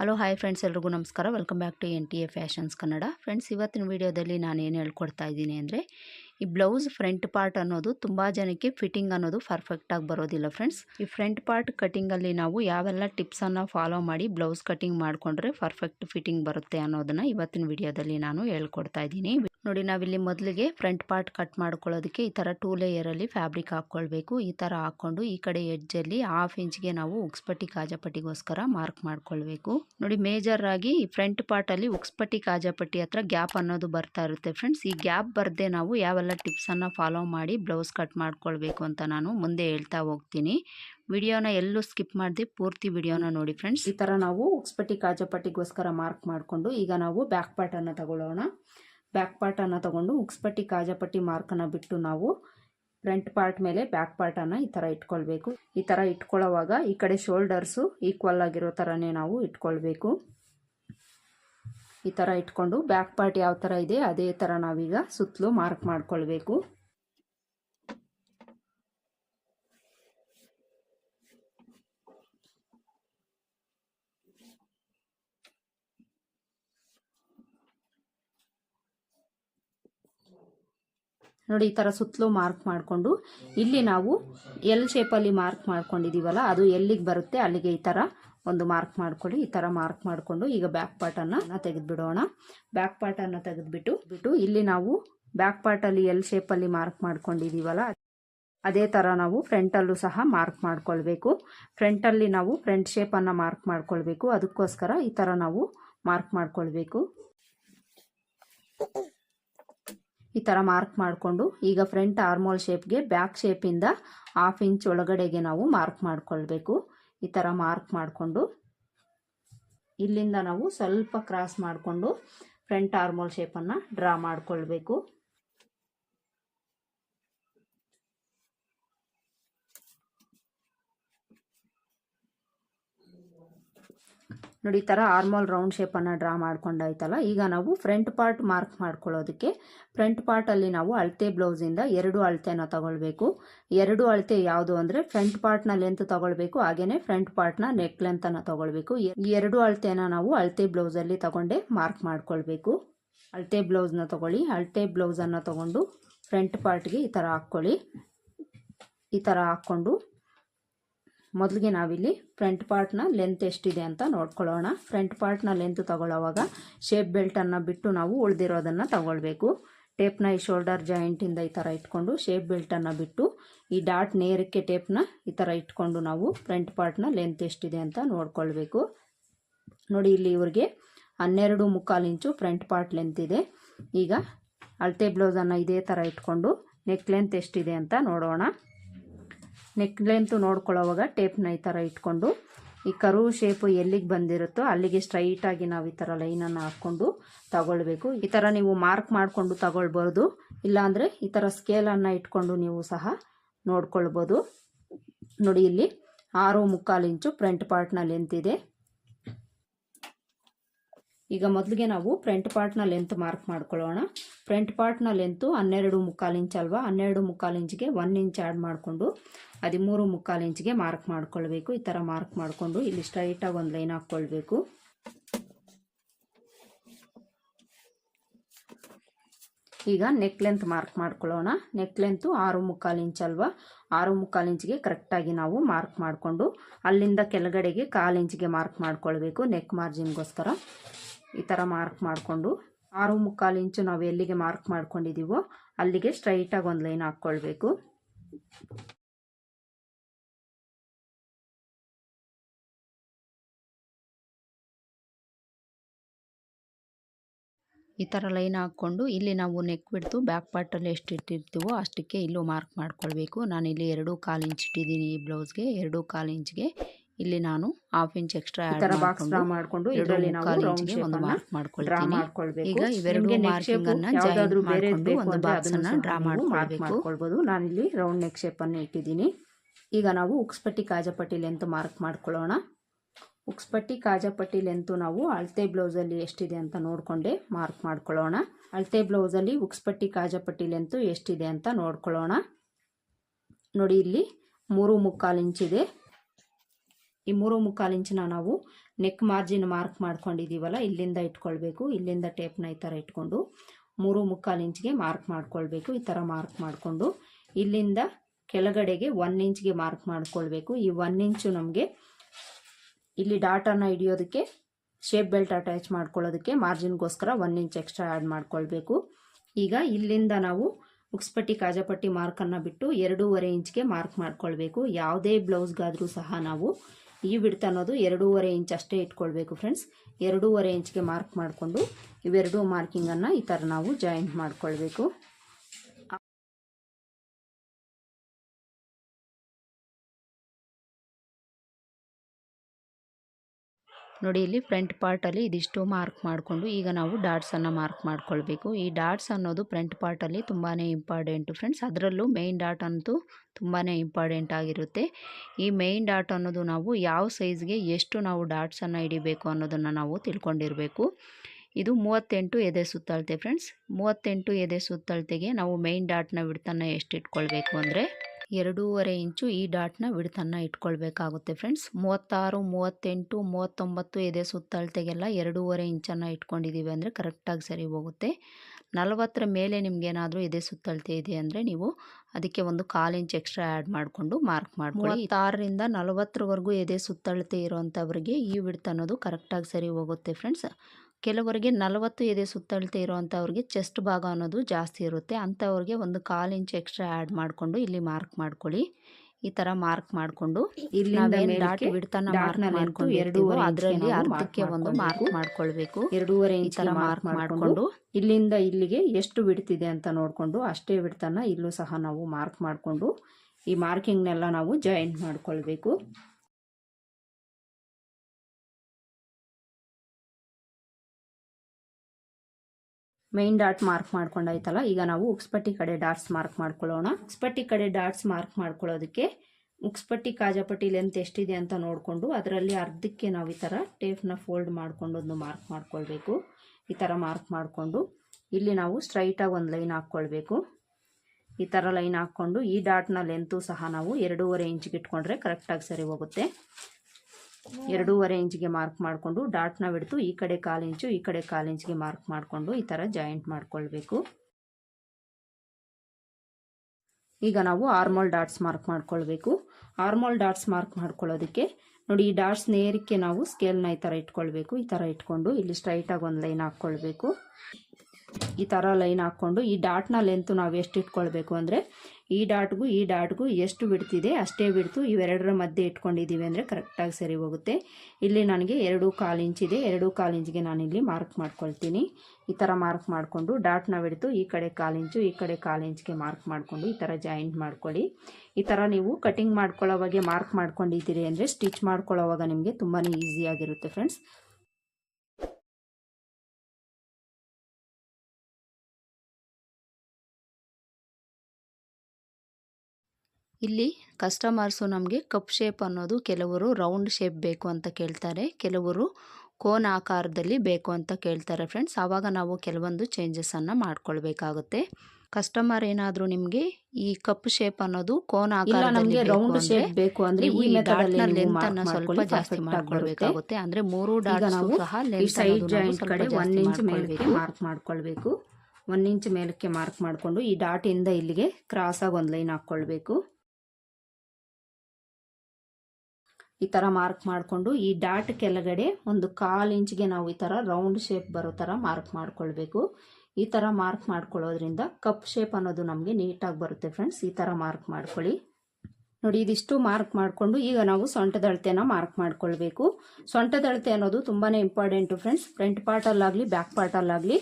Hello hi friends ಎಲ್ರಿಗೂ ನಮಸ್ಕಾರ. Welcome back to N T A fashions Kannada friends ಇವತ್ತಿನ ವಿಡಿಯೋದಲ್ಲಿ ನಾನು ಏನು ಹೇಳ್ಕೊಡ್ತಾ ಇದ್ದೀನಿ ಅಂದರೆ ಈ ಬ್ಲೌಸ್ ಫ್ರಂಟ್ ಪಾರ್ಟ್ ಅನ್ನೋದು ತುಂಬ ಜನಕ್ಕೆ ಫಿಟ್ಟಿಂಗ್ ಅನ್ನೋದು ಪರ್ಫೆಕ್ಟಾಗಿ ಬರೋದಿಲ್ಲ ಫ್ರೆಂಡ್ಸ್ ಈ ಫ್ರಂಟ್ ಪಾರ್ಟ್ ಕಟಿಂಗಲ್ಲಿ ನಾವು ಯಾವೆಲ್ಲ ಟಿಪ್ಸ್ ಅನ್ನ ಫಾಲೋ ಮಾಡಿ ಬ್ಲೌಸ್ ಕಟಿಂಗ್ ಮಾಡಿಕೊಂಡ್ರೆ ಪರ್ಫೆಕ್ಟ್ ಫಿಟ್ಟಿಂಗ್ ಬರುತ್ತೆ ಅನ್ನೋದನ್ನ ಇವತ್ತಿನ ವಿಡಿಯೋದಲ್ಲಿ ನಾನು ಹೇಳ್ಕೊಡ್ತಾ ಇದ್ದೀನಿ. ನೋಡಿ, ನಾವಿಲ್ಲಿ ಮೊದಲಿಗೆ ಫ್ರಂಟ್ ಪಾರ್ಟ್ ಕಟ್ ಮಾಡ್ಕೊಳ್ಳೋದಕ್ಕೆ ಈ ಥರ ಟೂ ಲೇಯರಲ್ಲಿ ಫ್ಯಾಬ್ರಿಕ್ ಹಾಕ್ಕೊಳ್ಬೇಕು. ಈ ಥರ ಹಾಕ್ಕೊಂಡು ಈ ಕಡೆ ಎಡ್ಜಲ್ಲಿ ಹಾಫ್ ಇಂಚ್ಗೆ ನಾವು ಉಕ್ಸ್ಪಟ್ಟಿ ಕಾಜಾಪಟ್ಟಿಗೋಸ್ಕರ ಮಾರ್ಕ್ ಮಾಡ್ಕೊಳ್ಬೇಕು. ನೋಡಿ ಮೇಜರ್ ಆಗಿ ಈ ಫ್ರಂಟ್ ಪಾರ್ಟಲ್ಲಿ ಉಕ್ಸ್ಪಟ್ಟಿ ಕಾಜಾಪಟ್ಟಿ ಹತ್ರ ಗ್ಯಾಪ್ ಅನ್ನೋದು ಬರ್ತಾ ಇರುತ್ತೆ ಫ್ರೆಂಡ್ಸ್ ಈ ಗ್ಯಾಪ್ ಬರದೆ ನಾವು ಯಾವೆಲ್ಲ ಟಿಪ್ಸನ್ನು ಫಾಲೋ ಮಾಡಿ ಬ್ಲೌಸ್ ಕಟ್ ಮಾಡ್ಕೊಳ್ಬೇಕು ಅಂತ ನಾನು ಮುಂದೆ ಹೇಳ್ತಾ ಹೋಗ್ತೀನಿ. ವಿಡಿಯೋನ ಎಲ್ಲೂ ಸ್ಕಿಪ್ ಮಾಡದೆ ಪೂರ್ತಿ ವಿಡಿಯೋನ ನೋಡಿ ಫ್ರೆಂಡ್ಸ್. ಈ ಥರ ನಾವು ಉಕ್ಸ್ಪಟ್ಟಿ, ಕಾಜಪಟ್ಟಿಗೋಸ್ಕರ ಮಾರ್ಕ್ ಮಾಡಿಕೊಂಡು ಈಗ ನಾವು ಬ್ಯಾಕ್ ಪಾರ್ಟನ್ನು ತಗೊಳ್ಳೋಣ. ಬ್ಯಾಕ್ ಪಾರ್ಟನ್ನು ತಗೊಂಡು ಉಕ್ಸ್ಪಟ್ಟಿ, ಕಾಜಪಟ್ಟಿ ಮಾರ್ಕನ್ನು ಬಿಟ್ಟು ನಾವು ಫ್ರಂಟ್ ಪಾರ್ಟ್ ಮೇಲೆ ಬ್ಯಾಕ್ ಪಾರ್ಟನ್ನು ಈ ಥರ ಇಟ್ಕೊಳ್ಬೇಕು. ಈ ಥರ ಇಟ್ಕೊಳ್ಳೋವಾಗ ಈ ಕಡೆ ಶೋಲ್ಡರ್ಸು ಈಕ್ವಲ್ ಆಗಿರೋ ಥರನೇ ನಾವು ಇಟ್ಕೊಳ್ಬೇಕು. ಈ ಥರ ಇಟ್ಕೊಂಡು ಬ್ಯಾಕ್ ಪಾರ್ಟ್ ಯಾವ ಥರ ಇದೆ ಅದೇ ಥರ ನಾವೀಗ ಸುತ್ತಲೂ ಮಾರ್ಕ್ ಮಾಡ್ಕೊಳ್ಬೇಕು. ನೋಡಿ ಈ ಥರ ಸುತ್ತಲೂ ಮಾರ್ಕ್ ಮಾಡಿಕೊಂಡು ಇಲ್ಲಿ ನಾವು ಎಲ್ ಶೇಪಲ್ಲಿ ಮಾರ್ಕ್ ಮಾಡ್ಕೊಂಡಿದ್ದೀವಲ್ಲ ಅದು ಎಲ್ಲಿಗೆ ಬರುತ್ತೆ ಅಲ್ಲಿಗೆ ಈ ಥರ ಒಂದು ಮಾರ್ಕ್ ಮಾಡ್ಕೊಳ್ಳಿ, ಈ ಥರ ಮಾರ್ಕ್ ಮಾಡಿಕೊಂಡು ಈಗ ಬ್ಯಾಕ್ ಪಾರ್ಟನ್ನು ತೆಗೆದುಬಿಡೋಣ. ಬ್ಯಾಕ್ ಪಾರ್ಟನ್ನು ತೆಗೆದುಬಿಟ್ಟು, ಬಿಟ್ಟು ಇಲ್ಲಿ ನಾವು ಬ್ಯಾಕ್ ಪಾರ್ಟಲ್ಲಿ ಎಲ್ ಶೇಪಲ್ಲಿ ಮಾರ್ಕ್ ಮಾಡ್ಕೊಂಡಿದ್ದೀವಲ್ಲ ಅದೇ ಥರ ನಾವು ಫ್ರಂಟಲ್ಲೂ ಸಹ ಮಾರ್ಕ್ ಮಾಡ್ಕೊಳ್ಬೇಕು. ಫ್ರಂಟಲ್ಲಿ ನಾವು ಫ್ರಂಟ್ ಶೇಪನ್ನು ಮಾರ್ಕ್ ಮಾಡ್ಕೊಳ್ಬೇಕು. ಅದಕ್ಕೋಸ್ಕರ ಈ ಥರ ನಾವು ಮಾರ್ಕ್ ಮಾಡ್ಕೊಳ್ಬೇಕು. ಈ ಥರ ಮಾರ್ಕ್ ಮಾಡಿಕೊಂಡು ಈಗ ಫ್ರಂಟ್ ಆರ್ಮೋಲ್ ಶೇಪ್ಗೆ ಬ್ಯಾಕ್ ಶೇಪಿಂದ ಹಾಫ್ ಇಂಚ್ ಒಳಗಡೆಗೆ ನಾವು ಮಾರ್ಕ್ ಮಾಡ್ಕೊಳ್ಬೇಕು. ಈ ಥರ ಮಾರ್ಕ್ ಮಾಡಿಕೊಂಡು ಇಲ್ಲಿಂದ ನಾವು ಸ್ವಲ್ಪ ಕ್ರಾಸ್ ಮಾಡಿಕೊಂಡು ಫ್ರಂಟ್ ಆರ್ಮೋಲ್ ಶೇಪನ್ನು ಡ್ರಾ ಮಾಡ್ಕೊಳ್ಬೇಕು. ನೋಡಿ, ಈ ಥರ ಆರ್ಮೋಲ್ ರೌಂಡ್ ಶೇಪನ್ನು ಡ್ರಾ ಮಾಡ್ಕೊಂಡಾಯ್ತಲ್ಲ, ಈಗ ನಾವು ಫ್ರಂಟ್ ಪಾರ್ಟ್ ಮಾರ್ಕ್ ಮಾಡ್ಕೊಳ್ಳೋದಕ್ಕೆ ಫ್ರಂಟ್ ಪಾರ್ಟಲ್ಲಿ ನಾವು ಅಳತೆ ಬ್ಲೌಸಿಂದ ಎರಡು ಅಳತೆನ ತಗೊಳ್ಬೇಕು. ಎರಡು ಅಳತೆ ಯಾವುದು ಅಂದರೆ ಫ್ರಂಟ್ ಪಾರ್ಟ್ನ ಲೆಂತ್ ತಗೊಳ್ಬೇಕು ಹಾಗೆಯೇ ಫ್ರಂಟ್ ಪಾರ್ಟ್ನ ನೆಕ್ ಲೆಂತನ್ನು ತಗೊಳ್ಬೇಕು. ಎರಡು ಅಳತೆನ ನಾವು ಅಳತೆ ಬ್ಲೌಸಲ್ಲಿ ತಗೊಂಡೆ ಮಾರ್ಕ್ ಮಾಡ್ಕೊಳ್ಬೇಕು. ಅಳತೆ ಬ್ಲೌಸ್ನ ತಗೊಳ್ಳಿ, ಅಳತೆ ಬ್ಲೌಸನ್ನು ತಗೊಂಡು ಫ್ರಂಟ್ ಪಾರ್ಟ್ಗೆ ಈ ಥರ ಹಾಕ್ಕೊಳ್ಳಿ. ಈ ಥರ ಹಾಕ್ಕೊಂಡು ಮೊದಲಿಗೆ ನಾವಿಲ್ಲಿ ಫ್ರಂಟ್ ಪಾರ್ಟ್ನ ಲೆಂತ್ ಎಷ್ಟಿದೆ ಅಂತ ನೋಡ್ಕೊಳ್ಳೋಣ. ಫ್ರಂಟ್ ಪಾರ್ಟ್ನ ಲೆಂತ್ ತಗೊಳ್ಳೋವಾಗ ಶೇಪ್ ಬೆಲ್ಟನ್ನು ಬಿಟ್ಟು ನಾವು ಉಳಿದಿರೋದನ್ನು ತಗೊಳ್ಬೇಕು. ಟೇಪ್ನ ಈ ಶೋಲ್ಡರ್ ಜಾಯಿಂಟಿಂದ ಈ ಥರ ಇಟ್ಕೊಂಡು ಶೇಪ್ ಬೆಲ್ಟನ್ನು ಬಿಟ್ಟು ಈ ಡಾಟ್ ನೇರಕ್ಕೆ ಟೇಪ್ನ ಈ ಥರ ಇಟ್ಕೊಂಡು ನಾವು ಫ್ರಂಟ್ ಪಾರ್ಟ್ನ ಲೆಂತ್ ಎಷ್ಟಿದೆ ಅಂತ ನೋಡ್ಕೊಳ್ಬೇಕು. ನೋಡಿ, ಇಲ್ಲಿ ಇವ್ರಿಗೆ ಹನ್ನೆರಡು ಮುಕ್ಕಾಲು ಇಂಚು ಫ್ರಂಟ್ ಪಾರ್ಟ್ ಲೆಂತ್ ಇದೆ. ಈಗ ಅಳತೆ ಬ್ಲೌಸನ್ನು ಇದೇ ಥರ ಇಟ್ಕೊಂಡು ನೆಕ್ ಲೆಂತ್ ಎಷ್ಟಿದೆ ಅಂತ ನೋಡೋಣ. ನೆಕ್ ಲೆಂತು ನೋಡ್ಕೊಳ್ಳೋವಾಗ ಟೇಪ್ನ ಈ ಥರ ಇಟ್ಕೊಂಡು, ಈ ಕರು ಶೇಪು ಎಲ್ಲಿಗೆ ಬಂದಿರುತ್ತೋ ಅಲ್ಲಿಗೆ ಸ್ಟ್ರೈಟಾಗಿ ನಾವು ಈ ಥರ ಲೈನನ್ನು ಹಾಕ್ಕೊಂಡು ತಗೊಳ್ಬೇಕು. ಈ ಥರ ನೀವು ಮಾರ್ಕ್ ಮಾಡಿಕೊಂಡು ತಗೊಳ್ಬೋದು ಇಲ್ಲಾಂದರೆ ಈ ಥರ ಸ್ಕೇಲನ್ನು ಇಟ್ಕೊಂಡು ನೀವು ಸಹ ನೋಡ್ಕೊಳ್ಬೋದು ನೋಡಿ ಇಲ್ಲಿ ಆರು ಮುಕ್ಕಾಲು ಇಂಚು ಫ್ರಂಟ್ ಲೆಂತ್ ಇದೆ. ಈಗ ಮೊದಲಿಗೆ ನಾವು ಫ್ರಂಟ್ ಪಾರ್ಟ್ನ ಲೆಂತ್ ಮಾರ್ಕ್ ಮಾಡ್ಕೊಳ್ಳೋಣ. ಫ್ರಂಟ್ ಪಾರ್ಟ್ನ ಲೆಂತು ಹನ್ನೆರಡು ಮುಕ್ಕಾಲು ಇಂಚ್ ಅಲ್ವಾ? ಹನ್ನೆರಡು ಮುಕ್ಕಾಲು ಇಂಚ್ಗೆ ಒನ್ ಇಂಚ್ ಆ್ಯಡ್ ಮಾಡಿಕೊಂಡು ಹದಿಮೂರು ಮುಕ್ಕಾಲು ಇಂಚ್ಗೆ ಮಾರ್ಕ್ ಮಾಡ್ಕೊಳ್ಬೇಕು. ಈ ಥರ ಮಾರ್ಕ್ ಮಾಡಿಕೊಂಡು ಇಲ್ಲಿ ಸ್ಟ್ರೈಟಾಗಿ ಒಂದು ಲೈನ್ ಹಾಕ್ಕೊಳ್ಬೇಕು. ಈಗ ನೆಕ್ ಲೆಂತ್ ಮಾರ್ಕ್ ಮಾಡ್ಕೊಳ್ಳೋಣ. ನೆಕ್ ಲೆಂತು ಆರು ಮುಕ್ಕಾಲು ಇಂಚ್ ಅಲ್ವಾ? ಆರು ಮುಕ್ಕಾಲು ಇಂಚ್ಗೆ ಕರೆಕ್ಟಾಗಿ ನಾವು ಮಾರ್ಕ್ ಮಾಡಿಕೊಂಡು ಅಲ್ಲಿಂದ ಕೆಳಗಡೆಗೆ ಕಾಲು ಇಂಚ್ಗೆ ಮಾರ್ಕ್ ಮಾಡ್ಕೊಳ್ಬೇಕು ನೆಕ್ ಮಾರ್ಜಿನ್ಗೋಸ್ಕರ ಈ ಥರ ಮಾರ್ಕ್ ಮಾಡಿಕೊಂಡು ಆರು ಮುಕ್ಕಾಲು ಇಂಚು ನಾವು ಎಲ್ಲಿಗೆ ಮಾರ್ಕ್ ಮಾಡ್ಕೊಂಡಿದ್ದೀವೋ ಅಲ್ಲಿಗೆ ಸ್ಟ್ರೈಟಾಗಿ ಒಂದು ಲೈನ್ ಹಾಕ್ಕೊಳ್ಬೇಕು. ಈ ಥರ ಲೈನ್ ಹಾಕ್ಕೊಂಡು ಇಲ್ಲಿ ನಾವು ನೆಕ್ ಬಿಡ್ತು ಬ್ಯಾಕ್ ಪಾರ್ಟಲ್ಲಿ ಎಷ್ಟು ಇಟ್ಟಿರ್ತೀವೋ ಅಷ್ಟಕ್ಕೆ ಇಲ್ಲೂ ಮಾರ್ಕ್ ಮಾಡ್ಕೊಳ್ಬೇಕು. ನಾನಿಲ್ಲಿ ಎರಡು ಕಾಲು ಇಂಚ್ ಇಟ್ಟಿದ್ದೀನಿ ಈ ಬ್ಲೌಸ್ಗೆ ಎರಡು ಕಾಲು ಇಂಚ್ಗೆ ಇಲ್ಲಿ ನಾನು half inch extra box draw ಮಾಡ್ಕೊಂಡು ಇದರಲ್ಲಿ ನಾವು ರೌಂಡ್ ಒಂದು ಮಾರ್ಕ್ ಮಾಡ್ಕೊಳ್ತೀನಿ. ಈಗ ಇವೆರಡು ಮಾರ್ಕಿಂಗ್ ಅನ್ನ ಯಾವ್ದಾದ್ರು ಬೇರೆ ಒಂದು ಬಾಕ್ಸ್ ಅನ್ನ ಡ್ರಾ ಮಾಡ್ಕೊಳ್ಬಹುದು ನಾನಿಲ್ಲಿ ರೌಂಡ್ ನೆಕ್ ಶೇಪ್ ಅನ್ನು ಇಟ್ಟಿದ್ದೀನಿ. ಈಗ ನಾವು ಉಕ್ಸ್ಪಟ್ಟಿ ಕಾಜಪಟ್ಟಿ ಲೆಂತ್ ಮಾರ್ಕ್ ಮಾಡ್ಕೊಳ್ಳೋಣ. ಉಕ್ಸ್ಪಟ್ಟಿ ಕಾಜಪಟ್ಟಿ ಲೆಂತು ನಾವು ಅಳತೆ ಬ್ಲೌಸಲ್ಲಿ ಎಷ್ಟಿದೆ ಅಂತ ನೋಡಿಕೊಂಡೆ ಮಾರ್ಕ್ ಮಾಡ್ಕೊಳ್ಳೋಣ. ಅಳತೆ ಬ್ಲೌಸಲ್ಲಿ ಉಕ್ಸ್ಪಟ್ಟಿ ಕಾಜಪಟ್ಟಿ ಲೆಂತು ಎಷ್ಟಿದೆ ಅಂತ ನೋಡ್ಕೊಳ್ಳೋಣ. ನೋಡಿ ಇಲ್ಲಿ ಮೂರು ಮುಕ್ಕಾಲು ಇಂಚಿದೆ ಈ ಮೂರು ಮುಕ್ಕಾಲು ಇಂಚನ್ನ ನಾವು ನೆಕ್ ಮಾರ್ಜಿನ್ ಮಾರ್ಕ್ ಮಾಡ್ಕೊಂಡಿದ್ದೀವಲ್ಲ ಇಲ್ಲಿಂದ ಇಟ್ಕೊಳ್ಬೇಕು, ಇಲ್ಲಿಂದ ಟೇಪ್ನ ಈ ಥರ ಇಟ್ಕೊಂಡು ಮೂರು ಮುಕ್ಕಾಲು ಇಂಚ್ಗೆ ಮಾರ್ಕ್ ಮಾಡ್ಕೊಳ್ಬೇಕು, ಈ ಥರ ಮಾರ್ಕ್ ಮಾಡಿಕೊಂಡು ಇಲ್ಲಿಂದ ಕೆಳಗಡೆಗೆ ಒನ್ ಇಂಚ್ಗೆ ಮಾರ್ಕ್ ಮಾಡ್ಕೊಳ್ಬೇಕು. ಈ ಒನ್ ಇಂಚು ನಮಗೆ ಇಲ್ಲಿ ಡಾಟನ್ನು ಹಿಡಿಯೋದಕ್ಕೆ ಶೇಪ್ ಬೆಲ್ಟ್ ಅಟ್ಯಾಚ್ ಮಾಡ್ಕೊಳ್ಳೋದಕ್ಕೆ ಮಾರ್ಜಿನ್ಗೋಸ್ಕರ ಒನ್ ಇಂಚ್ ಎಕ್ಸ್ಟ್ರಾ ಆ್ಯಡ್ ಮಾಡ್ಕೊಳ್ಬೇಕು. ಈಗ ಇಲ್ಲಿಂದ ನಾವು ಉಕ್ಸ್ಪಟ್ಟಿ, ಕಾಜಾಪಟ್ಟಿ ಮಾರ್ಕನ್ನು ಬಿಟ್ಟು ಎರಡೂವರೆ ಇಂಚ್ಗೆ ಮಾರ್ಕ್ ಮಾಡ್ಕೊಳ್ಬೇಕು. ಯಾವುದೇ ಬ್ಲೌಸ್ಗಾದರೂ ಸಹ ನಾವು ಈ ಬಿಡ್ತ ಅನ್ನೋದು ಎರಡೂವರೆ ಇಂಚ್ ಅಷ್ಟೇ ಇಟ್ಕೊಳ್ಬೇಕು ಫ್ರೆಂಡ್ಸ್ ಎರಡೂವರೆ ಇಂಚ್ಗೆ ಮಾರ್ಕ್ ಮಾಡಿಕೊಂಡು ಇವೆರಡೂ ಮಾರ್ಕಿಂಗನ್ನು ಈ ಥರ ನಾವು ಜಾಯಿಂಟ್ ಮಾಡ್ಕೊಳ್ಬೇಕು. ನೋಡಿ, ಇಲ್ಲಿ ಫ್ರಂಟ್ ಪಾರ್ಟಲ್ಲಿ ಇದಿಷ್ಟು ಮಾರ್ಕ್ ಮಾಡಿಕೊಂಡು ಈಗ ನಾವು ಡಾಟ್ಸನ್ನು ಮಾರ್ಕ್ ಮಾಡ್ಕೊಳ್ಬೇಕು. ಈ ಡಾಟ್ಸ್ ಅನ್ನೋದು ಫ್ರಂಟ್ ಪಾರ್ಟಲ್ಲಿ ತುಂಬಾ ಇಂಪಾರ್ಟೆಂಟು ಫ್ರೆಂಡ್ಸ್. ಅದರಲ್ಲೂ ಮೇಯ್ನ್ ಡಾಟ್ ಅಂತೂ ತುಂಬಾ ಇಂಪಾರ್ಟೆಂಟ್ ಆಗಿರುತ್ತೆ. ಈ ಮೇಯ್ನ್ ಡಾಟ್ ಅನ್ನೋದು ನಾವು ಯಾವ ಸೈಜ್ಗೆ ಎಷ್ಟು ನಾವು ಡಾಟ್ಸನ್ನು ಹಿಡಿಬೇಕು ಅನ್ನೋದನ್ನು ನಾವು ತಿಳ್ಕೊಂಡಿರಬೇಕು. ಇದು ಮೂವತ್ತೆಂಟು ಎದೆ ಸುತ್ತಳತೆ ಫ್ರೆಂಡ್ಸ್. ಮೂವತ್ತೆಂಟು ಎದೆ ಸುತ್ತಳತೆಗೆ ನಾವು ಮೇಯ್ನ್ ಡಾಟ್ನ ಬಿಡ್ತನ್ನು ಎಷ್ಟು ಇಟ್ಕೊಳ್ಬೇಕು ಅಂದರೆ ಎರಡೂವರೆ ಇಂಚು ಈ ಡಾಟ್ನ ವಿಡ್ತನ್ನು ಇಟ್ಕೊಳ್ಬೇಕಾಗುತ್ತೆ ಫ್ರೆಂಡ್ಸ್. ಮೂವತ್ತಾರು, ಮೂವತ್ತೆಂಟು, ಮೂವತ್ತೊಂಬತ್ತು ಎದೆ ಸುತ್ತಳತೆಗೆಲ್ಲ ಎರಡೂವರೆ ಇಂಚನ್ನು ಇಟ್ಕೊಂಡಿದ್ದೀವಿ ಅಂದರೆ ಕರೆಕ್ಟಾಗಿ ಸರಿ ಹೋಗುತ್ತೆ. ನಲವತ್ತರ ಮೇಲೆ ನಿಮ್ಗೇನಾದರೂ ಎದೆ ಸುತ್ತಳತೆ ಇದೆ ಅಂದರೆ ನೀವು ಅದಕ್ಕೆ ಒಂದು ಕಾಲು ಇಂಚ್ ಎಕ್ಸ್ಟ್ರಾ ಆ್ಯಡ್ ಮಾಡಿಕೊಂಡು ಮಾರ್ಕ್ ಮಾಡ್ಕೊಳ್ಳಿ. ಆರರಿಂದ ನಲವತ್ತರವರೆಗೂ ಎದೆ ಸುತ್ತಳತೆ ಇರೋವಂಥವ್ರಿಗೆ ಈ ವಿಡ್ತ್ ಅನ್ನೋದು ಕರೆಕ್ಟಾಗಿ ಸರಿ ಹೋಗುತ್ತೆ ಫ್ರೆಂಡ್ಸ್. ಕೆಲವರಿಗೆ ನಲವತ್ತು ಎದೆ ಸುತ್ತಳತೆ ಇರೋವಂಥವ್ರಿಗೆ ಚೆಸ್ಟ್ ಭಾಗ ಅನ್ನೋದು ಜಾಸ್ತಿ ಇರುತ್ತೆ. ಅಂಥವ್ರಿಗೆ ಒಂದು ಕಾಲು ಇಂಚ್ ಎಕ್ಸ್ಟ್ರಾ ಆ್ಯಡ್ ಮಾಡಿಕೊಂಡು ಇಲ್ಲಿ ಮಾರ್ಕ್ ಮಾಡ್ಕೊಳ್ಳಿ. ಈ ಥರ ಮಾರ್ಕ್ ಮಾಡಿಕೊಂಡು ಇಲ್ಲಿ ಡಾಟ್ ಬಿಡ್ತಾನ ಮಾರ್ಕ್ ಮಾಡ್ಕೊಂಡು ಎರಡೂವರೆ ಅದರಲ್ಲಿ ಅರ್ಧಕ್ಕೆ ಒಂದು ಮಾರ್ಕ್ ಮಾಡ್ಕೊಳ್ಬೇಕು. ಎರಡೂವರೆ ಈ ಥರ ಮಾರ್ಕ್ ಮಾಡಿಕೊಂಡು ಇಲ್ಲಿಂದ ಇಲ್ಲಿಗೆ ಎಷ್ಟು ಬಿಡ್ತಿದೆ ಅಂತ ನೋಡಿಕೊಂಡು ಅಷ್ಟೇ ಬಿಡ್ತಾನ ಇಲ್ಲೂ ಸಹ ನಾವು ಮಾರ್ಕ್ ಮಾಡಿಕೊಂಡು ಈ ಮಾರ್ಕಿಂಗ್ನೆಲ್ಲ ನಾವು ಜಾಯಿಂಟ್ ಮಾಡ್ಕೊಳ್ಬೇಕು. ಮೈನ್ ಡಾಟ್ ಮಾರ್ಕ್ ಮಾಡ್ಕೊಂಡಾಯ್ತಲ್ಲ, ಈಗ ನಾವು ಉಕ್ಸ್ಪಟ್ಟಿ ಕಡೆ ಡಾಟ್ಸ್ ಮಾರ್ಕ್ ಮಾಡ್ಕೊಳ್ಳೋಣ. ಉಕ್ಸ್ಪಟ್ಟಿ ಕಡೆ ಡಾಟ್ಸ್ ಮಾರ್ಕ್ ಮಾಡ್ಕೊಳ್ಳೋದಕ್ಕೆ ಉಕ್ಸ್ಪಟ್ಟಿ ಕಾಜಾಪಟ್ಟಿ ಲೆಂತ್ ಎಷ್ಟಿದೆ ಅಂತ ನೋಡಿಕೊಂಡು ಅದರಲ್ಲಿ ಅರ್ಧಕ್ಕೆ ನಾವು ಈ ಥರ ಟೇಪ್ನ ಫೋಲ್ಡ್ ಮಾಡಿಕೊಂಡು ಒಂದು ಮಾರ್ಕ್ ಮಾಡ್ಕೊಳ್ಬೇಕು. ಈ ಥರ ಮಾರ್ಕ್ ಮಾಡಿಕೊಂಡು ಇಲ್ಲಿ ನಾವು ಸ್ಟ್ರೈಟಾಗಿ ಒಂದು ಲೈನ್ ಹಾಕ್ಕೊಳ್ಬೇಕು. ಈ ಥರ ಲೈನ್ ಹಾಕ್ಕೊಂಡು ಈ ಡಾಟ್ನ ಲೆಂತು ಸಹ ನಾವು ಎರಡೂವರೆ ಇಂಚಿಗೆ ಇಟ್ಕೊಂಡ್ರೆ ಕರೆಕ್ಟಾಗಿ ಸರಿ ಹೋಗುತ್ತೆ. ಎರಡೂವರೆ ಇಂಚಿಗೆ ಮಾರ್ಕ್ ಮಾಡಿಕೊಂಡು ಡಾಟ್ನ ಬಿಡ್ತು. ಈ ಕಡೆ ಕಾಲು ಇಂಚು, ಈ ಕಡೆ ಕಾಲು ಇಂಚಿಗೆ ಮಾರ್ಕ್ ಮಾಡಿಕೊಂಡು ಈ ಥರ ಜಾಯಿಂಟ್ ಮಾಡ್ಕೊಳ್ಬೇಕು. ಈಗ ನಾವು ಆರ್ಮೋಲ್ ಡಾಟ್ಸ್ ಮಾರ್ಕ್ ಮಾಡ್ಕೊಳ್ಬೇಕು. ಆರ್ಮೋಲ್ ಡಾಟ್ಸ್ ಮಾರ್ಕ್ ಮಾಡ್ಕೊಳ್ಳೋದಕ್ಕೆ ನೋಡಿ, ಈ ಡಾಟ್ಸ್ ನೇರಕ್ಕೆ ನಾವು ಸ್ಕೇಲ್ನ ಈ ಥರ ಇಟ್ಕೊಳ್ಬೇಕು. ಈ ಥರ ಇಟ್ಕೊಂಡು ಇಲ್ಲಿ ಸ್ಟ್ರೈಟಾಗಿ ಒಂದು ಲೈನ್ ಹಾಕ್ಕೊಳ್ಬೇಕು. ಈ ಥರ ಲೈನ್ ಹಾಕ್ಕೊಂಡು ಈ ಡಾಟ್ನ ಲೆಂತು ನಾವು ಎಷ್ಟು ಇಟ್ಕೊಳ್ಬೇಕು ಅಂದರೆ ಈ ಡಾಟ್ಗೂ ಈ ಡಾಟ್ಗೂ ಎಷ್ಟು ಬಿಡ್ತಿದೆ ಅಷ್ಟೇ ಬಿಡ್ತು ಇವೆರಡರ ಮಧ್ಯೆ ಇಟ್ಕೊಂಡಿದ್ದೀವಿ ಅಂದರೆ ಕರೆಕ್ಟಾಗಿ ಸರಿ ಹೋಗುತ್ತೆ. ಇಲ್ಲಿ ನನಗೆ ಎರಡು ಕಾಲು ಇಂಚಿದೆ ಎರಡು ಕಾಲು ಇಂಚಿಗೆ ನಾನಿಲ್ಲಿ ಮಾರ್ಕ್ ಮಾಡ್ಕೊಳ್ತೀನಿ. ಈ ಥರ ಮಾರ್ಕ್ ಮಾಡಿಕೊಂಡು ಡಾಟ್ನ ಬಿಡ್ತು ಈ ಕಡೆ ಕಾಲು ಇಂಚು ಈ ಕಡೆ ಕಾಲು ಇಂಚಿಗೆ ಮಾರ್ಕ್ ಮಾಡಿಕೊಂಡು ಈ ಥರ ಜಾಯಿಂಟ್ ಮಾಡ್ಕೊಳ್ಳಿ. ಈ ಥರ ನೀವು ಕಟಿಂಗ್ ಮಾಡ್ಕೊಳ್ಳೋವಾಗೆ ಮಾರ್ಕ್ ಮಾಡ್ಕೊಂಡಿದ್ದೀರಿ ಅಂದರೆ ಸ್ಟಿಚ್ ಮಾಡ್ಕೊಳ್ಳೋವಾಗ ನಿಮಗೆ ತುಂಬಾ ಈಸಿಯಾಗಿರುತ್ತೆ ಫ್ರೆಂಡ್ಸ್ ಇಲ್ಲಿ ಕಸ್ಟಮರ್ಸು ನಮಗೆ ಕಪ್ ಶೇಪ್ ಅನ್ನೋದು ಕೆಲವರು ರೌಂಡ್ ಶೇಪ್ ಬೇಕು ಅಂತ ಕೇಳ್ತಾರೆ ಕೆಲವರು ಕೋನ್ ಆಕಾರದಲ್ಲಿ ಬೇಕು ಅಂತ ಕೇಳ್ತಾರೆ ಫ್ರೆಂಡ್ಸ್. ಆವಾಗ ನಾವು ಕೆಲವೊಂದು ಚೇಂಜಸನ್ನು ಮಾಡ್ಕೊಳ್ಬೇಕಾಗುತ್ತೆ. ಕಸ್ಟಮರ್ ಏನಾದರೂ ನಿಮಗೆ ಈ ಕಪ್ ಶೇಪ್ ಅನ್ನೋದು ಕೋನ್ ಆಕಾರದಲ್ಲಿ ರೌಂಡ್ ಶೇಪ್ ಬೇಕು ಅಂದ್ರೆ ಈ ಡಾಟ್ನ ಲೆಂತ್ ಅನ್ನ ಸ್ವಲ್ಪ ಜಾಸ್ತಿ ಮಾಡ್ಕೊಳ್ಬೇಕಾಗುತ್ತೆ. ಅಂದ್ರೆ ಮೂರು ಡಾಟ್ ಸಹ ಸೈಡ್ ಜಾಯಿಂಟ್ ಕಡೆ ಒನ್ ಇಂಚ್ ಮೇಲಕ್ಕೆ ಮಾರ್ಕ್ ಮಾಡ್ಕೊಳ್ಬೇಕು. ಒನ್ ಇಂಚ್ ಮೇಲಕ್ಕೆ ಮಾರ್ಕ್ ಮಾಡಿಕೊಂಡು ಈ ಡಾಟ್ ಇಂದ ಇಲ್ಲಿಗೆ ಕ್ರಾಸ್ ಆಗಿ ಒಂದು ಲೈನ್ ಹಾಕ್ಕೊಳ್ಬೇಕು. ಈ ಥರ ಮಾರ್ಕ್ ಮಾಡಿಕೊಂಡು ಈ ಡಾಟ್ ಕೆಳಗಡೆ ಒಂದು ಕಾಲು ಇಂಚ್ಗೆ ನಾವು ಈ ಥರ ರೌಂಡ್ ಶೇಪ್ ಬರೋ ಥರ ಮಾರ್ಕ್ ಮಾಡ್ಕೊಳ್ಬೇಕು. ಈ ಥರ ಮಾರ್ಕ್ ಮಾಡ್ಕೊಳ್ಳೋದ್ರಿಂದ ಕಪ್ ಶೇಪ್ ಅನ್ನೋದು ನಮಗೆ ನೀಟಾಗಿ ಬರುತ್ತೆ ಫ್ರೆಂಡ್ಸ್ ಈ ಥರ ಮಾರ್ಕ್ ಮಾಡ್ಕೊಳ್ಳಿ. ನೋಡಿ, ಇದಿಷ್ಟು ಮಾರ್ಕ್ ಮಾಡಿಕೊಂಡು ಈಗ ನಾವು ಸೊಂಟದಳತೆನ ಮಾರ್ಕ್ ಮಾಡ್ಕೊಳ್ಬೇಕು. ಸೊಂಟದಳತೆ ಅನ್ನೋದು ತುಂಬಾ ಇಂಪಾರ್ಟೆಂಟು ಫ್ರೆಂಡ್ಸ್ ಫ್ರಂಟ್ ಪಾರ್ಟಲ್ಲಾಗಲಿ ಬ್ಯಾಕ್ ಪಾರ್ಟಲ್ಲಾಗಲಿ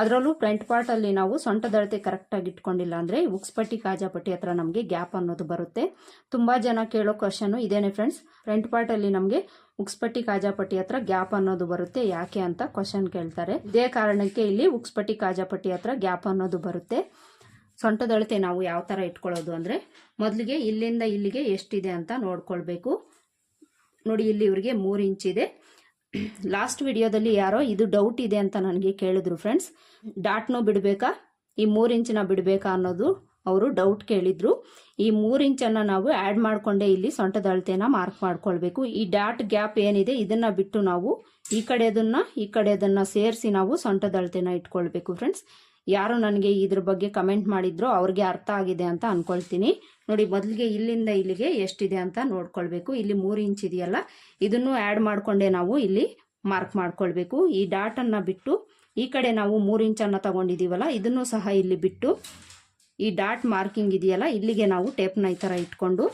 ಅದರಲ್ಲೂ ಫ್ರಂಟ್ ಪಾರ್ಟಲ್ಲಿ ನಾವು ಸೊಂಟದಳತೆ ಕರೆಕ್ಟಾಗಿ ಇಟ್ಕೊಂಡಿಲ್ಲ ಅಂದರೆ ಉಕ್ಸ್ಪಟ್ಟಿ ಕಾಜಾಪಟ್ಟಿ ಹತ್ರ ನಮಗೆ ಗ್ಯಾಪ್ ಅನ್ನೋದು ಬರುತ್ತೆ. ತುಂಬ ಜನ ಕೇಳೋ ಕ್ವಶನು ಇದೇನೆ ಫ್ರೆಂಡ್ಸ್ ಫ್ರಂಟ್ ಪಾರ್ಟಲ್ಲಿ ನಮಗೆ ಉಕ್ಸ್ಪಟ್ಟಿ ಕಾಜಾಪಟ್ಟಿ ಹತ್ರ ಗ್ಯಾಪ್ ಅನ್ನೋದು ಬರುತ್ತೆ. ಯಾಕೆ ಅಂತ ಕ್ವಶನ್ ಕೇಳ್ತಾರೆ. ಇದೇ ಕಾರಣಕ್ಕೆ ಇಲ್ಲಿ ಉಕ್ಸ್ಪಟ್ಟಿ ಕಾಜಾಪಟ್ಟಿ ಹತ್ರ ಗ್ಯಾಪ್ ಅನ್ನೋದು ಬರುತ್ತೆ. ಸೊಂಟದಳತೆ ನಾವು ಯಾವ ಥರ ಇಟ್ಕೊಳ್ಳೋದು ಅಂದರೆ ಮೊದಲಿಗೆ ಇಲ್ಲಿಂದ ಇಲ್ಲಿಗೆ ಎಷ್ಟಿದೆ ಅಂತ ನೋಡ್ಕೊಳ್ಬೇಕು. ನೋಡಿ, ಇಲ್ಲಿ ಇವರಿಗೆ ಮೂರು ಇಂಚಿದೆ ಲಾಸ್ಟ್ ವಿಡಿಯೋದಲ್ಲಿ ಯಾರೋ ಇದು ಡೌಟ್ ಇದೆ ಅಂತ ನನಗೆ ಕೇಳಿದ್ರು ಫ್ರೆಂಡ್ಸ್ ಡಾಟ್ನೂ ಬಿಡಬೇಕಾ? ಈ ಮೂರು ಇಂಚಿನ ಬಿಡಬೇಕಾ ಅನ್ನೋದು ಅವರು ಡೌಟ್ ಕೇಳಿದ್ರು. ಈ ಮೂರು ಇಂಚನ್ನು ನಾವು ಆ್ಯಡ್ ಮಾಡಿಕೊಂಡೇ ಇಲ್ಲಿ ಸೊಂಟದ ಮಾರ್ಕ್ ಮಾಡ್ಕೊಳ್ಬೇಕು. ಈ ಡಾಟ್ ಗ್ಯಾಪ್ ಏನಿದೆ ಇದನ್ನು ಬಿಟ್ಟು ನಾವು ಈ ಕಡೆದನ್ನು ಈ ಕಡೆದನ್ನು ಸೇರಿಸಿ ನಾವು ಸೊಂಟದ ಅಳತೆನ ಇಟ್ಕೊಳ್ಬೇಕು ಫ್ರೆಂಡ್ಸ್ ಯಾರು ನನಗೆ ಇದ್ರ ಬಗ್ಗೆ ಕಮೆಂಟ್ ಮಾಡಿದ್ರು ಅವ್ರಿಗೆ ಅರ್ಥ ಆಗಿದೆ ಅಂತ ಅನ್ಕೊಳ್ತೀನಿ. ನೋಡಿ ಮೊದಲಿಗೆ ಇಲ್ಲಿಂದ ಇಲ್ಲಿಗೆ ಎಷ್ಟಿದೆ ಅಂತ ನೋಡ್ಕೊಳ್ಬೇಕು. ಇಲ್ಲಿ ಮೂರು ಇಂಚ್ ಇದೆಯಲ್ಲ, ಇದನ್ನು ಆ್ಯಡ್ ಮಾಡಿಕೊಂಡೆ ನಾವು ಇಲ್ಲಿ ಮಾರ್ಕ್ ಮಾಡ್ಕೊಳ್ಬೇಕು. ಈ ಡಾಟನ್ನು ಬಿಟ್ಟು ಈ ಕಡೆ ನಾವು ಮೂರು ಇಂಚನ್ನು ತಗೊಂಡಿದ್ದೀವಲ್ಲ ಇದನ್ನು ಸಹ ಇಲ್ಲಿ ಬಿಟ್ಟು ಈ ಡಾಟ್ ಮಾರ್ಕಿಂಗ್ ಇದೆಯಲ್ಲ, ಇಲ್ಲಿಗೆ ನಾವು ಟೇಪ್ನ ಈ ಥರ ಇಟ್ಕೊಂಡು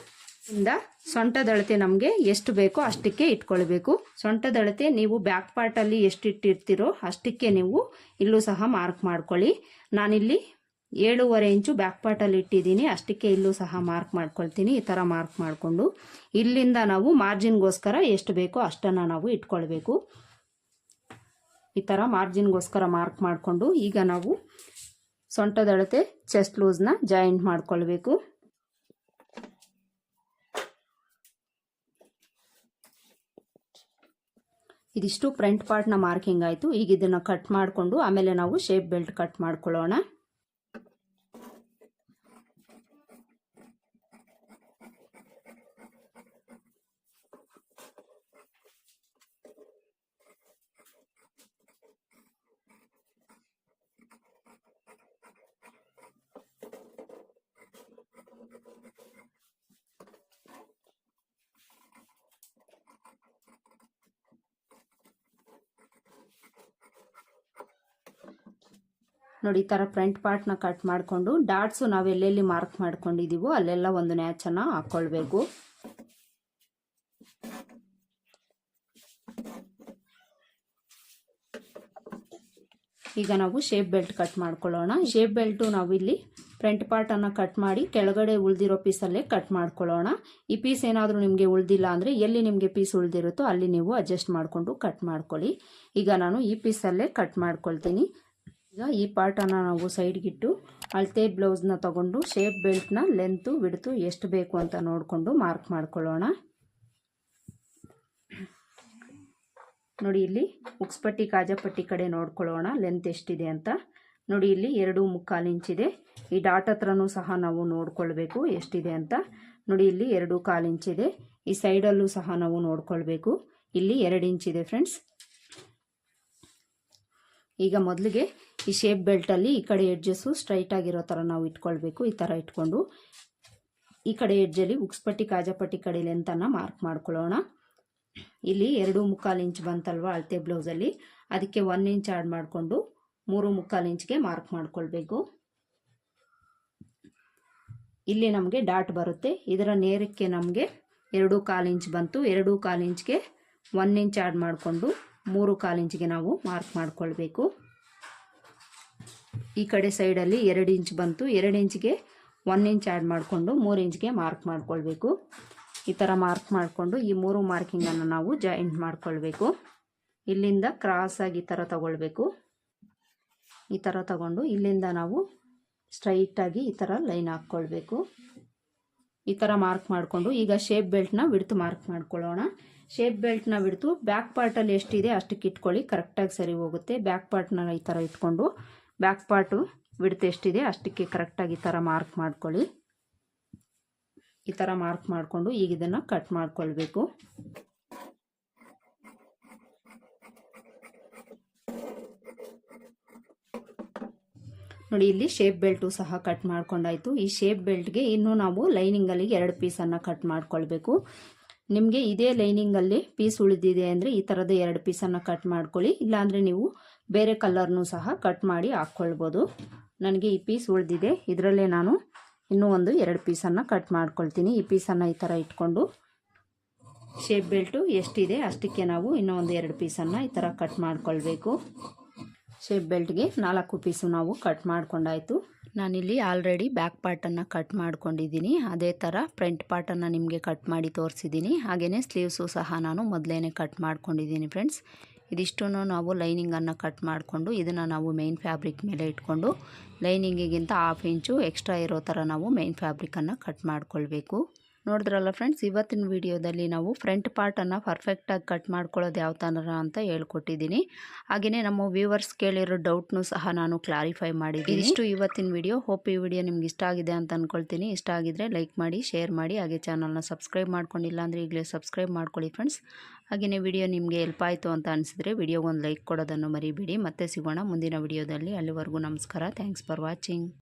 ಇಂದ ಸೊಂಟದಳತೆ ನಮಗೆ ಎಷ್ಟು ಬೇಕೋ ಅಷ್ಟಕ್ಕೆ ಇಟ್ಕೊಳ್ಬೇಕು. ಸೊಂಟದಳತೆ ನೀವು ಬ್ಯಾಕ್ ಪಾರ್ಟಲ್ಲಿ ಎಷ್ಟು ಇಟ್ಟಿರ್ತೀರೋ ಅಷ್ಟಕ್ಕೆ ನೀವು ಇಲ್ಲೂ ಸಹ ಮಾರ್ಕ್ ಮಾಡ್ಕೊಳ್ಳಿ. ನಾನಿಲ್ಲಿ ಏಳೂವರೆ ಇಂಚು ಬ್ಯಾಕ್ ಪಾರ್ಟಲ್ಲಿ ಇಟ್ಟಿದ್ದೀನಿ. ಅಷ್ಟಕ್ಕೆ ಇಲ್ಲೂ ಸಹ ಮಾರ್ಕ್ ಮಾಡ್ಕೊಳ್ತೀನಿ. ಈ ಥರ ಮಾರ್ಕ್ ಮಾಡಿಕೊಂಡು ಇಲ್ಲಿಂದ ನಾವು ಮಾರ್ಜಿನ್ಗೋಸ್ಕರ ಎಷ್ಟು ಬೇಕೋ ಅಷ್ಟನ್ನು ನಾವು ಇಟ್ಕೊಳ್ಬೇಕು. ಈ ಥರ ಮಾರ್ಜಿನ್ಗೋಸ್ಕರ ಮಾರ್ಕ್ ಮಾಡಿಕೊಂಡು ಈಗ ನಾವು ಸೊಂಟದಳತೆ ಚೆಸ್ಟ್ ಲೂಸ್ನ ಜಾಯಿಂಟ್ ಮಾಡ್ಕೊಳ್ಬೇಕು. ಇದಿಷ್ಟು ಫ್ರಂಟ್ ಪಾರ್ಟ್ನ ಮಾರ್ಕಿಂಗ್ ಆಯಿತು. ಈಗ ಇದನ್ನು ಕಟ್ ಮಾಡಿಕೊಂಡು ಆಮೇಲೆ ನಾವು ಶೇಪ್ ಬೆಲ್ಟ್ ಕಟ್ ಮಾಡ್ಕೊಳ್ಳೋಣ. ನೋಡಿ, ಈ ಥರ ಫ್ರಂಟ್ ಪಾರ್ಟ್ನ ಕಟ್ ಮಾಡಿಕೊಂಡು ಡಾಟ್ಸು ನಾವು ಎಲ್ಲೆಲ್ಲಿ ಮಾರ್ಕ್ ಮಾಡ್ಕೊಂಡಿದ್ದೀವೋ ಅಲ್ಲೆಲ್ಲ ಒಂದು ನ್ಯಾಚನ್ನು ಹಾಕ್ಕೊಳ್ಬೇಕು ಈಗ ನಾವು ಶೇಪ್ ಬೆಲ್ಟ್ ಕಟ್ ಮಾಡ್ಕೊಳ್ಳೋಣ. ಶೇಪ್ ಬೆಲ್ಟು ನಾವಿಲ್ಲಿ ಫ್ರಂಟ್ ಪಾರ್ಟನ್ನು ಕಟ್ ಮಾಡಿ ಕೆಳಗಡೆ ಉಳಿದಿರೋ ಪೀಸಲ್ಲೇ ಕಟ್ ಮಾಡ್ಕೊಳ್ಳೋಣ. ಈ ಪೀಸ್ ಏನಾದರೂ ನಿಮಗೆ ಉಳಿದಿಲ್ಲ ಅಂದರೆ ಎಲ್ಲಿ ನಿಮಗೆ ಪೀಸ್ ಉಳಿದಿರುತ್ತೋ ಅಲ್ಲಿ ನೀವು ಅಡ್ಜಸ್ಟ್ ಮಾಡಿಕೊಂಡು ಕಟ್ ಮಾಡ್ಕೊಳ್ಳಿ. ಈಗ ನಾನು ಈ ಪೀಸಲ್ಲೇ ಕಟ್ ಮಾಡ್ಕೊಳ್ತೀನಿ. ಈಗ ಈ ಪಾರ್ಟನ್ನು ನಾವು ಸೈಡ್ಗಿಟ್ಟು ಅಳತೆ ಬ್ಲೌಸ್ನ ತಗೊಂಡು ಶೇಪ್ ಬೆಲ್ಟ್ನ ಲೆಂತು ಬಿಡ್ತು ಎಷ್ಟು ಬೇಕು ಅಂತ ನೋಡಿಕೊಂಡು ಮಾರ್ಕ್ ಮಾಡ್ಕೊಳ್ಳೋಣ. ನೋಡಿ ಇಲ್ಲಿ ಉಕ್ಸ್ಪಟ್ಟಿ, ಕಾಜಪಟ್ಟಿ ಕಡೆ ನೋಡ್ಕೊಳ್ಳೋಣ ಲೆಂತ್ ಎಷ್ಟಿದೆ ಅಂತ. ನೋಡಿ ಇಲ್ಲಿ ಎರಡು ಮುಕ್ಕಾಲು ಇಂಚಿದೆ ಈ ಡಾಟ್ ಹತ್ರನೂ ಸಹ ನಾವು ನೋಡ್ಕೊಳ್ಬೇಕು ಎಷ್ಟಿದೆ ಅಂತ. ನೋಡಿ ಇಲ್ಲಿ ಎರಡು ಕಾಲು ಇಂಚಿದೆ ಈ ಸೈಡಲ್ಲೂ ಸಹ ನಾವು ನೋಡ್ಕೊಳ್ಬೇಕು. ಇಲ್ಲಿ ಎರಡು ಇಂಚಿದೆ ಫ್ರೆಂಡ್ಸ್ ಈಗ ಮೊದಲಿಗೆ ಈ ಶೇಪ್ ಬೆಲ್ಟಲ್ಲಿ ಈ ಕಡೆ ಎಡ್ಜಸ್ಸು ಸ್ಟ್ರೈಟ್ ಆಗಿರೋ ಥರ ನಾವು ಇಟ್ಕೊಳ್ಬೇಕು, ಈ ಥರ ಇಟ್ಕೊಂಡು. ಈ ಕಡೆ ಎಡ್ಜಲ್ಲಿ ಉಕ್ಸ್ಪಟ್ಟಿ ಕಾಜಪಟ್ಟಿ ಕಡೆ ಲೆಂತನ್ನು ಮಾರ್ಕ್ ಮಾಡ್ಕೊಳ್ಳೋಣ. ಇಲ್ಲಿ ಎರಡು ಮುಕ್ಕಾಲು ಇಂಚ್ ಬಂತಲ್ವ ಅಳತೆ ಬ್ಲೌಸಲ್ಲಿ ಅದಕ್ಕೆ ಒನ್ ಇಂಚ್ ಆ್ಯಡ್ ಮಾಡಿಕೊಂಡು ಮೂರು ಮುಕ್ಕಾಲು ಇಂಚ್ಗೆ ಮಾರ್ಕ್ ಮಾಡ್ಕೊಳ್ಬೇಕು. ಇಲ್ಲಿ ನಮಗೆ ಡಾಟ್ ಬರುತ್ತೆ. ಇದರ ನೇರಕ್ಕೆ ನಮಗೆ ಎರಡು ಕಾಲು ಇಂಚ್ ಬಂತು. ಎರಡು ಕಾಲು ಇಂಚ್ಗೆ ಒನ್ ಇಂಚ್ ಆ್ಯಡ್ ಮಾಡಿಕೊಂಡು ಮೂರು ಕಾಲು ಇಂಚಿಗೆ ನಾವು ಮಾರ್ಕ್ ಮಾಡಿಕೊಳ್ಬೇಕು. ಈ ಕಡೆ ಸೈಡಲ್ಲಿ ಎರಡು ಇಂಚ್ ಬಂತು. ಎರಡು ಇಂಚ್ಗೆ ಒನ್ ಇಂಚ್ ಆ್ಯಡ್ ಮಾಡಿಕೊಂಡು ಮೂರು ಇಂಚ್ಗೆ ಮಾರ್ಕ್ ಮಾಡಿಕೊಳ್ಬೇಕು. ಈ ಥರ ಮಾರ್ಕ್ ಮಾಡಿಕೊಂಡು ಈ ಮೂರು ಮಾರ್ಕಿಂಗನ್ನು ನಾವು ಜಾಯಿಂಟ್ ಮಾಡಿಕೊಳ್ಬೇಕು. ಇಲ್ಲಿಂದ ಕ್ರಾಸಾಗಿ ಈ ಥರ ತಗೊಳ್ಬೇಕು. ಈ ಥರ ತಗೊಂಡು ಇಲ್ಲಿಂದ ನಾವು ಸ್ಟ್ರೈಟಾಗಿ ಈ ಥರ ಲೈನ್ ಹಾಕ್ಕೊಳ್ಬೇಕು. ಈ ಥರ ಮಾರ್ಕ್ ಮಾಡಿಕೊಂಡು ಈಗ ಶೇಪ್ ಬೆಲ್ಟ್ನ ಬಿಡ್ತು ಮಾರ್ಕ್ ಮಾಡ್ಕೊಳ್ಳೋಣ. ಶೇಪ್ ಬೆಲ್ಟ್ನ ಬಿಡ್ತು. ಬ್ಯಾಕ್ ಪಾರ್ಟಲ್ಲಿ ಎಷ್ಟಿದೆ ಅಷ್ಟಕ್ಕೆ ಇಟ್ಕೊಳ್ಳಿ. ಕರೆಕ್ಟಾಗಿ ಸರಿ ಹೋಗುತ್ತೆ. ಬ್ಯಾಕ್ ಪಾರ್ಟ್ನ ಈ ಥರ ಇಟ್ಕೊಂಡು ಬ್ಯಾಕ್ ಪಾರ್ಟು ಬಿಡ್ತು ಎಷ್ಟಿದೆ ಅಷ್ಟಕ್ಕೆ ಕರೆಕ್ಟಾಗಿ ಈ ಥರ ಮಾರ್ಕ್ ಮಾಡ್ಕೊಳ್ಳಿ. ಈ ಥರ ಮಾರ್ಕ್ ಮಾಡಿಕೊಂಡು ಈಗ ಇದನ್ನು ಕಟ್ ಮಾಡ್ಕೊಳ್ಬೇಕು. ನೋಡಿ, ಇಲ್ಲಿ ಶೇಪ್ ಬೆಲ್ಟು ಸಹ ಕಟ್ ಮಾಡ್ಕೊಂಡಾಯಿತು. ಈ ಶೇಪ್ ಬೆಲ್ಟ್ಗೆ ಇನ್ನೂ ನಾವು ಲೈನಿಂಗಲ್ಲಿ ಎರಡು ಪೀಸನ್ನು ಕಟ್ ಮಾಡ್ಕೊಳ್ಬೇಕು. ನಿಮಗೆ ಇದೇ ಲೈನಿಂಗಲ್ಲಿ ಪೀಸ್ ಉಳಿದಿದೆ ಅಂದರೆ ಈ ಥರದ ಎರಡು ಪೀಸನ್ನು ಕಟ್ ಮಾಡ್ಕೊಳ್ಳಿ. ಇಲ್ಲಾಂದರೆ ನೀವು ಬೇರೆ ಕಲರ್ನೂ ಸಹ ಕಟ್ ಮಾಡಿ ಹಾಕ್ಕೊಳ್ಬೋದು. ನನಗೆ ಈ ಪೀಸ್ ಉಳಿದಿದೆ. ಇದರಲ್ಲೇ ನಾನು ಇನ್ನೂ ಒಂದು ಎರಡು ಪೀಸನ್ನು ಕಟ್ ಮಾಡ್ಕೊಳ್ತೀನಿ. ಈ ಪೀಸನ್ನು ಈ ಥರ ಇಟ್ಕೊಂಡು ಶೇಪ್ ಬೆಲ್ಟು ಎಷ್ಟಿದೆ ಅಷ್ಟಕ್ಕೆ ನಾವು ಇನ್ನೂ ಒಂದು ಎರಡು ಪೀಸನ್ನು ಈ ಥರ ಕಟ್ ಮಾಡ್ಕೊಳ್ಬೇಕು. ಶೇಪ್ ಬೆಲ್ಟ್ಗೆ ನಾಲ್ಕು ಪೀಸು ನಾವು ಕಟ್ ಮಾಡ್ಕೊಂಡಾಯಿತು. ನಾನಿಲ್ಲಿ ಆಲ್ರೆಡಿ ಬ್ಯಾಕ್ ಪಾರ್ಟನ್ನು ಕಟ್ ಮಾಡ್ಕೊಂಡಿದ್ದೀನಿ. ಅದೇ ಥರ ಫ್ರಂಟ್ ಪಾರ್ಟನ್ನು ನಿಮಗೆ ಕಟ್ ಮಾಡಿ ತೋರಿಸಿದ್ದೀನಿ. ಹಾಗೆಯೇ ಸ್ಲೀವ್ಸು ಸಹ ನಾನು ಮೊದಲೇ ಕಟ್ ಮಾಡ್ಕೊಂಡಿದ್ದೀನಿ ಫ್ರೆಂಡ್ಸ್ ಇದಿಷ್ಟು ನಾವು ಲೈನಿಂಗನ್ನು ಕಟ್ ಮಾಡಿಕೊಂಡು ಇದನ್ನು ನಾವು ಮೇನ್ ಫ್ಯಾಬ್ರಿಕ್ ಮೇಲೆ ಇಟ್ಕೊಂಡು ಲೈನಿಂಗಿಗಿಂತ ಹಾಫ್ ಇಂಚು ಎಕ್ಸ್ಟ್ರಾ ಇರೋ ಥರ ನಾವು ಮೇನ್ ಫ್ಯಾಬ್ರಿಕನ್ನು ಕಟ್ ಮಾಡ್ಕೊಳ್ಬೇಕು. ನೋಡಿದ್ರಲ್ಲ ಫ್ರೆಂಡ್ಸ್ ಇವತ್ತಿನ ವಿಡಿಯೋದಲ್ಲಿ ನಾವು ಫ್ರಂಟ್ ಪಾರ್ಟನ್ನು ಪರ್ಫೆಕ್ಟಾಗಿ ಕಟ್ ಮಾಡ್ಕೊಳ್ಳೋದು ಯಾವ ಥರ ಅಂತ ಹೇಳ್ಕೊಟ್ಟಿದ್ದೀನಿ ಹಾಗೆಯೇ ನಮ್ಮ ವ್ಯೂವರ್ಸ್ ಕೇಳಿರೋ ಡೌಟ್ನು ಸಹ ನಾನು ಕ್ಲಾರಿಫೈ ಮಾಡಿದ್ದೀನಿ ಇಷ್ಟು ಇವತ್ತಿನ ವಿಡಿಯೋ. ಹೋಪ್ ಈ ವಿಡಿಯೋ ನಿಮ್ಗೆ ಇಷ್ಟ ಆಗಿದೆ ಅಂತ ಅಂದ್ಕೊಳ್ತೀನಿ ಇಷ್ಟ ಆಗಿದ್ರೆ ಲೈಕ್ ಮಾಡಿ ಶೇರ್ ಮಾಡಿ. ಹಾಗೆ ಚಾನಲ್ನ ಸಬ್ಸ್ಕ್ರೈಬ್ ಮಾಡ್ಕೊಂಡಿಲ್ಲ ಅಂದರೆ ಈಗಲೇ ಸಬ್ಸ್ಕ್ರೈಬ್ ಮಾಡ್ಕೊಳ್ಳಿ ಫ್ರೆಂಡ್ಸ್ ಹಾಗೆಯೇ ವಿಡಿಯೋ ನಿಮಗೆ ಹೆಲ್ಪ್ ಆಯಿತು ಅಂತ ಅನಿಸಿದ್ರೆ ವಿಡಿಯೋಗೊಂದು ಲೈಕ್ ಕೊಡೋದನ್ನು ಮರಿಬೇಡಿ. ಮತ್ತೆ ಸಿಗೋಣ ಮುಂದಿನ ವಿಡಿಯೋದಲ್ಲಿ. ಅಲ್ಲಿವರೆಗೂ ನಮಸ್ಕಾರ. Thanks for watching